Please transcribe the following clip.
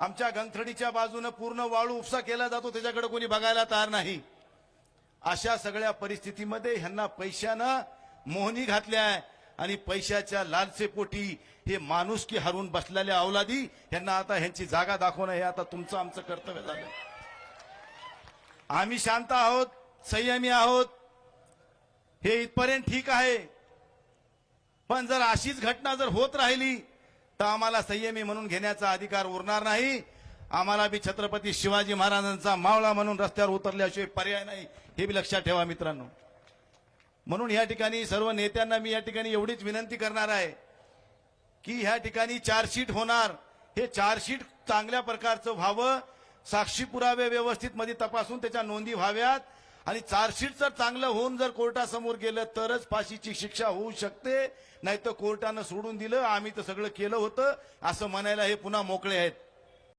आमच्या गंथडीच्या बाजूनं पूर्ण वाळू उपसा केला जातो त्याच्याकडे कोणी बघायला तयार नाही. अशा सगळ्या परिस्थितीमध्ये ह्यांना पैशानं मोहनी घातल्या आहे. आणि पैशाच्या लालसेपोटी हे माणुसकी हरून बसलेल्या अवलादी ह्यांना आता ह्यांची जागा दाखवणं हे आता तुमचं आमचं कर्तव्य झालं आम्ही शांत आहोत संयमी आहोत. हे इथपर्यंत ठीक आहे. पण जर अशीच घटना जर होत राहिली तर आम्हाला संयमी म्हणून घेण्याचा अधिकार उरणार नाही. आम्हाला बी छत्रपती शिवाजी महाराजांचा मावळा म्हणून रस्त्यावर उतरल्याशिवाय पर्याय नाही. हे बी लक्षात ठेवा मित्रांनो. म्हणून या ठिकाणी सर्व नेत्यांना मी या ठिकाणी एवढीच विनंती करणार आहे की ह्या ठिकाणी चार्जशीट होणार. हे चार्जशीट चांगल्या प्रकारचं व्हावं. साक्षी पुरावे व्यवस्थित मध्ये तपासून त्याच्या नोंदी व्हाव्यात. आणि चार्जशीट जर चांगलं होऊन जर कोर्टासमोर गेलं तरच फाशीची शिक्षा होऊ शकते. नाही तर कोर्टानं सोडून दिलं आम्ही तर सगळं केलं होतं. असं म्हणायला हे पुन्हा मोकळे आहेत.